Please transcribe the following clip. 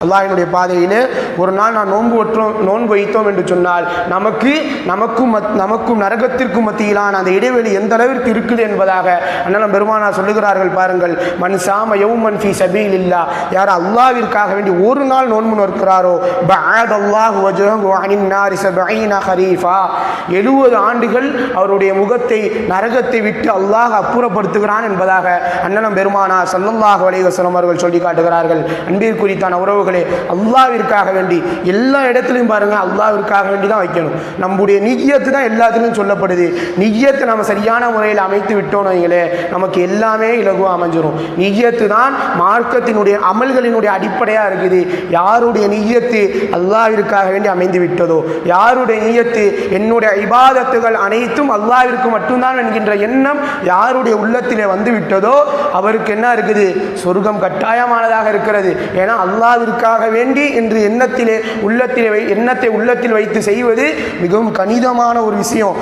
அல்லாஹினுடைய பாதையிலே ஒரு நாள் நான் நோன்பு ஒற்றோம் நோன்பு வைத்தோம் என்று சொன்னால் நமக்கு நமக்கும் மத்- நமக்கும் நரகத்திற்கும் மத்தியிலான அந்த இடைவெளி எந்த அளவிற்கு இருக்குது என்பதாக அண்ணன் பெருமானா சொல்லுகிறார்கள் பாருங்கள். மண் சாம யௌமன் ஃபி சபீல் இல்லா யார் அல்லாவிற்காக வேண்டி ஒரு நாள் நோன்பு நோக்கிறாரோ பஅத் அல்லாஹ் ஹரீஃபா எழுபது ஆண்டுகள் அவருடைய முகத்தை நரகத்தை விட்டு அல்லாஹ் அப்புறப்படுத்துகிறான் என்பதாக அண்ணனம் பெருமானா சல்லல்லாஹ் வலைவசனம் அவர்கள் சொல்லி காட்டுகிறார்கள். அன்பிற்குரித்தான உறவுகளே அல்லாவிற்காக வேண்டி. எல்லா இடத்துலையும் பாருங்க அல்லாவிற்காக வேண்டி தான் வைக்கணும். நம்முடைய நிஜியத்து தான் எல்லாத்துலையும் சொல்லப்படுது. நிய்யத்தை நம்ம சரியான முறையில் அமைத்து விட்டோம் வைங்களே நமக்கு எல்லாமே இலகுவாக அமைஞ்சிரும். நிய்யத்து தான் மார்க்கத்தினுடைய அமல்களினுடைய அடிப்படையாக இருக்குது. யாருடைய நிய்யத்து அல்லாவிற்காக வேண்டி அமைந்து விட்டதோ? யாருடைய நிஜத்து என்னுடைய இபாதத்துகள் அனைத்தும் அல்லாவிற்கு மட்டும்தான் என்கின்ற எண்ணம் யாருடைய உள்ளத்திலே வந்து விட்டதோ அவருக்கு என்ன இருக்குது? சொர்க்கம் கட்டாயமானதாக இருக்கிறது. ஏன்னா அல்லாவிற்காக வேண்டி என்று எண்ணத்திலே உள்ளத்திலே வை- எண்ணத்தை உள்ளத்தில் வைத்து செய்வது மிகவும் கணிதமான ஒரு விஷயம்.